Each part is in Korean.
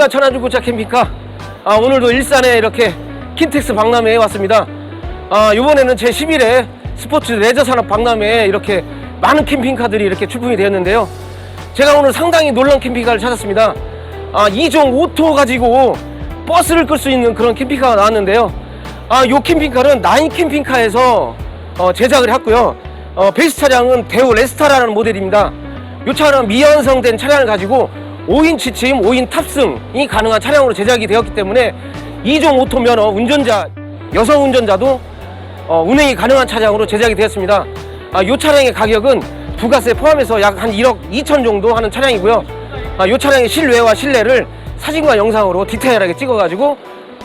안녕하십니까 천안주 고차 캠핑카 아, 오늘도 일산에 이렇게 킨텍스 박람회에 왔습니다. 아, 이번에는 제 11회 스포츠 레저 산업 박람회에 이렇게 많은 캠핑카들이 이렇게 출품이 되었는데요. 제가 오늘 상당히 놀란 캠핑카를 찾았습니다. 아, 2종 오토 가지고 버스를 끌 수 있는 그런 캠핑카가 나왔는데요. 아, 요 캠핑카는 나인 캠핑카에서 어, 제작을 했고요. 어, 베이스 차량은 대우 레스타라는 모델입니다. 이 차는 미완성된 차량을 가지고 5인 취침, 5인 탑승이 가능한 차량으로 제작이 되었기 때문에 2종 오토 면허 운전자, 여성 운전자도 어, 운행이 가능한 차량으로 제작이 되었습니다. 아, 이 차량의 가격은 부가세 포함해서 약 한 1억 2천 정도 하는 차량이고요. 아, 이 차량의 실외와 실내를 사진과 영상으로 디테일하게 찍어가지고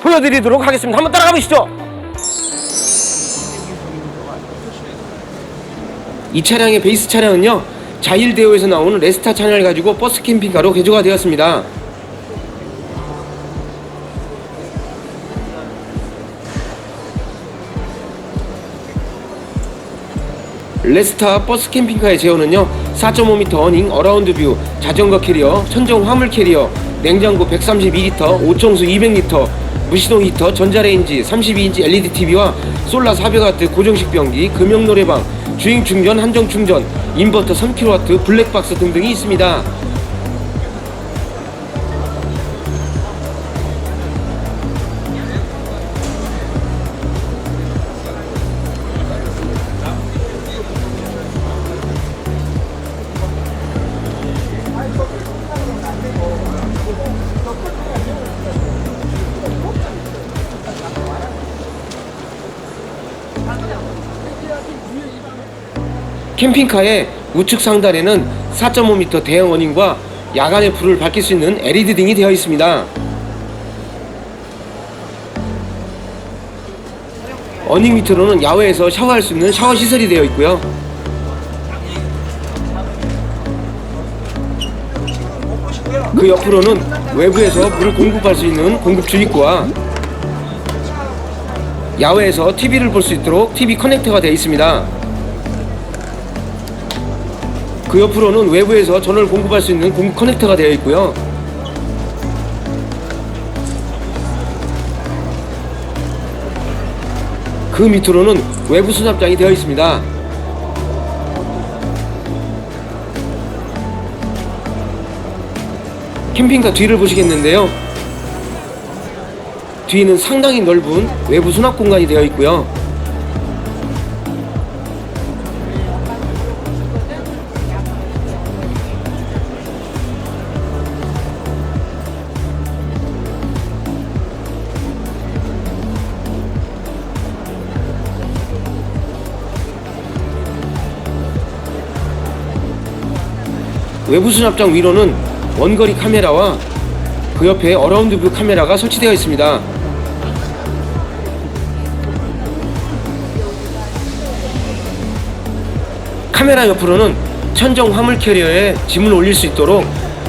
보여드리도록 하겠습니다. 한번 따라가 보시죠. 이 차량의 베이스 차량은요 자일대오에서 나오는 레스타 차량을 가지고 버스 캠핑카로 개조가 되었습니다. 레스타 버스 캠핑카의 제어는요 4.5m 어닝 어라운드 뷰 자전거 캐리어 천정 화물 캐리어 냉장고 132리터 오청수 200리터 무시동 히터 전자레인지 32인치 LED TV와 솔라 400W 고정식 변기 금형 노래방 주행 충전 한정 충전 인버터 3kW 블랙박스 등등이 있습니다 캠핑카의 우측 상단에는 4.5m 대형 어닝과 야간에 불을 밝힐 수 있는 LED 등이 되어 있습니다. 어닝 밑으로는 야외에서 샤워할 수 있는 샤워 시설이 되어 있고요. 그 옆으로는 외부에서 물을 공급할 수 있는 공급 주입구와 야외에서 TV를 볼 수 있도록 TV 커넥터가 되어 있습니다. 그 옆으로는 외부에서 전원을 공급할 수 있는 공급 커넥터가 되어 있고요. 그 밑으로는 외부 수납장이 되어 있습니다. 캠핑카 뒤를 보시겠는데요. 뒤는 상당히 넓은 외부 수납 공간이 되어 있고요. 외부 수납장 위로는 원거리 카메라와 그 옆에 어라운드 뷰 카메라가 설치되어 있습니다. 카메라 옆으로는 천정 화물 캐리어에 짐을 올릴 수 있도록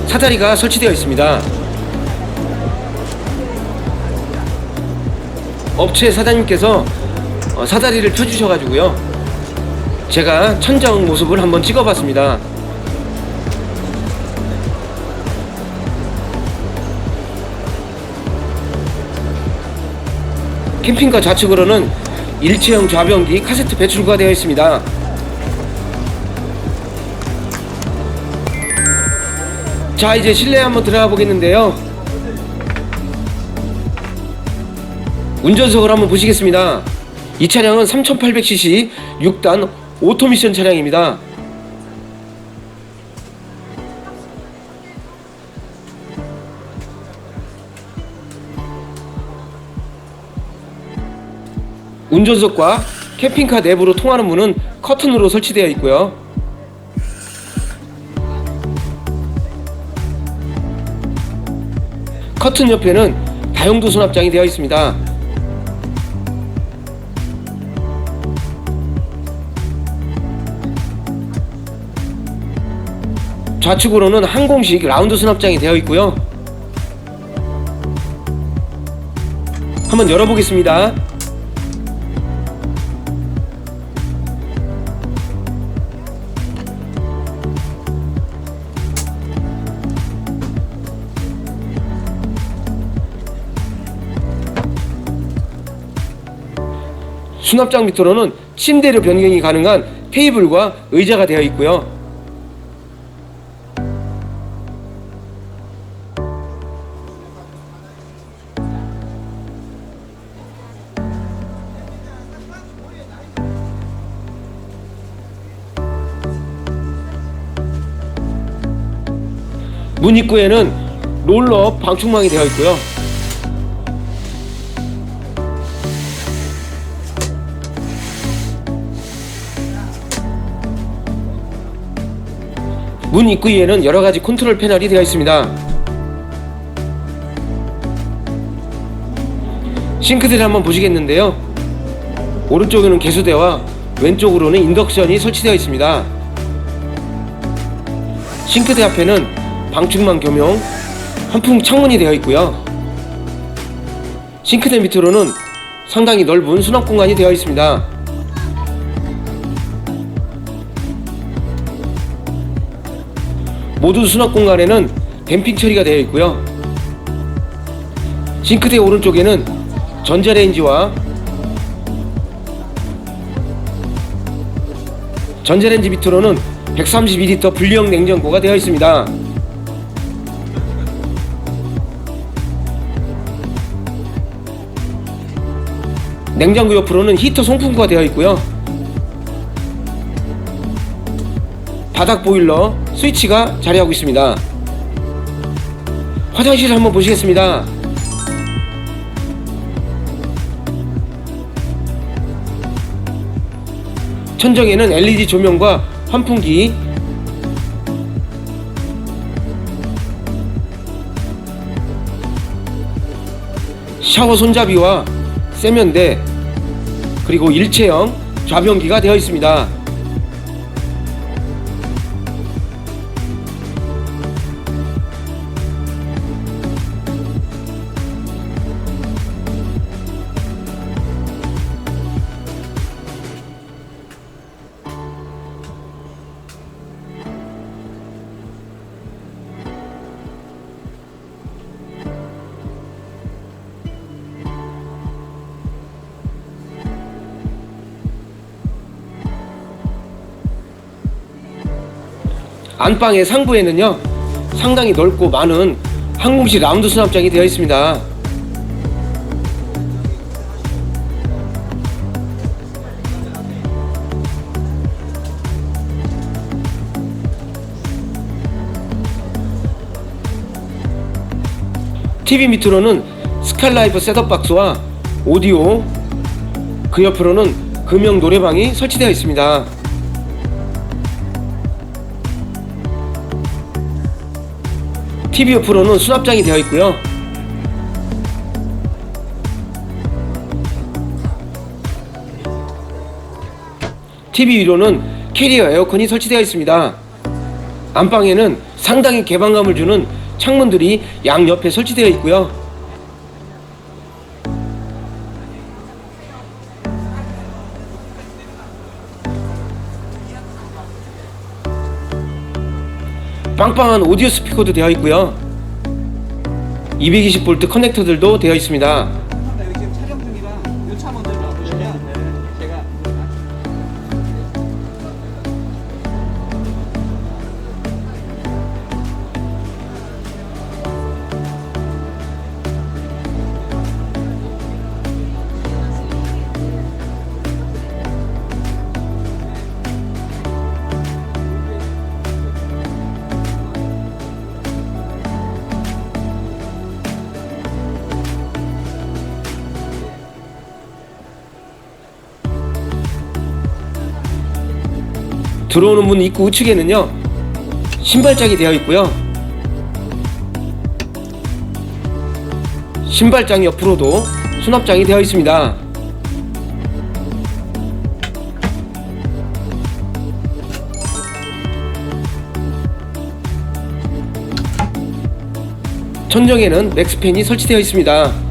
사다리가 설치되어 있습니다. 업체 사장님께서 어, 사다리를 펴주셔가지고요. 제가 천정 모습을 한번 찍어봤습니다. 캠핑카 좌측으로는 일체형 좌변기 카세트 배출구가 되어 있습니다. 자 이제 실내에 한번 들어가 보겠는데요. 운전석을 한번 보시겠습니다. 이 차량은 3800cc 6단 오토미션 차량입니다. 운전석과 캠핑카 내부로 통하는 문은 커튼으로 설치되어 있고요. 커튼 옆에는 다용도 수납장이 되어 있습니다. 좌측으로는 항공식 라운드 수납장이 되어 있고요. 한번 열어보겠습니다. 수납장 밑으로는 침대로 변경이 가능한 테이블과 의자가 되어 있고요. 문 입구에는 롤러 방충망이 되어 있고요. 문 입구에는 여러 가지 컨트롤 패널이 되어 있습니다. 싱크대를 한번 보시겠는데요. 오른쪽에는 개수대와 왼쪽으로는 인덕션이 설치되어 있습니다. 싱크대 앞에는 방충망 겸용 환풍 창문이 되어 있고요. 싱크대 밑으로는 상당히 넓은 수납 공간이 되어 있습니다. 모두 수납 공간에는 댐핑 처리가 되어 있고요. 싱크대 오른쪽에는 전자레인지와 전자레인지 밑으로는 132리터 분리형 냉장고가 되어 있습니다. 냉장고 옆으로는 히터 송풍구가 되어 있고요. 바닥 보일러 스위치가 자리하고 있습니다. 화장실 한번 보시겠습니다. 천정에는 LED 조명과 환풍기, 샤워 손잡이와 세면대, 그리고 일체형 좌변기가 되어 있습니다. 안방의 상부에는요 상당히 넓고 많은 항공식 라운드 수납장이 되어 있습니다. TV 밑으로는 스칼라이프 셋업 박스와 오디오 그 옆으로는 금형 노래방이 설치되어 있습니다. TV 옆으로는 수납장이 되어 있고요. TV 위로는 캐리어 에어컨이 설치되어 있습니다. 안방에는 상당히 개방감을 주는 창문들이 양옆에 설치되어 있고요. 빵빵한 오디오 스피커도 되어 있고요. 220V 커넥터들도 되어 있습니다. 들어오는 문 입구 우측에는요 신발장이 되어 있고요. 신발장 옆으로도 수납장이 되어 있습니다. 천정에는 맥스팬이 설치되어 있습니다